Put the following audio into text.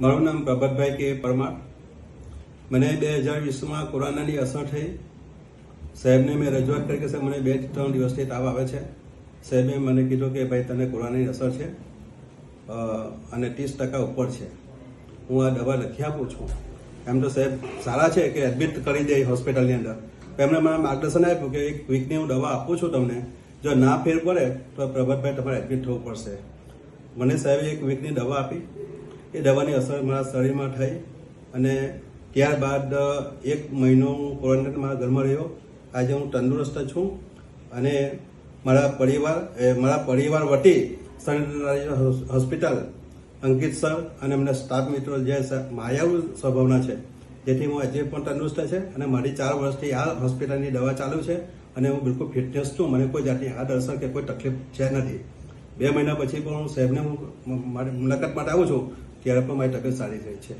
મારું નામ પ્રભાતભાઈ કે પરમાર. મને બે હજાર વીસમાં કોરોનાની અસર થઈ. સાહેબને મેં રજૂઆત કરી કે સાહેબ, મને બે ત્રણ દિવસથી તાવ આવે છે. સાહેબે મને કીધું કે ભાઈ, તને કોરોનાની અસર છે અને ત્રીસ ટકા ઉપર છે. હું આ દવા લખી આપું છું. એમ તો સાહેબ સારા છે કે એડમિટ કરી દે હોસ્પિટલની અંદર. એમણે મને માર્ગદર્શન આપ્યું કે એક વીકની હું દવા આપું છું તમને. જો ના ફેર પડે, તો પ્રભાતભાઈ તમારે એડમિટ થવું પડશે. મને સાહેબે એક વીકની દવા આપી. એ દવાની અસર મારા શરીરમાં થઈ અને ત્યારબાદ એક મહિનો હું ક્વોરન્ટાઇન મારા ઘરમાં રહ્યો. આજે હું તંદુરસ્ત છું અને મારા પરિવાર મારા પરિવાર વતી સનરાઈઝ હોસ્પિટલ અંકિત સર અને એમના સ્ટાફ મિત્રો જે માયાવું સ્વભાવના છે, જેથી હું આજે પણ તંદુરસ્ત છે અને મારી ચાર વર્ષથી આ હોસ્પિટલની દવા ચાલુ છે અને હું બિલકુલ ફિટનેસ છું. મને કોઈ જાતની હાથ અસર કે કોઈ તકલીફ છે નથી. બે મહિના પછી પણ હું સાહેબને હું મુલાકાત માટે આવું છું ત્યારે પણ મારી તબિયત સારી થઈ છે.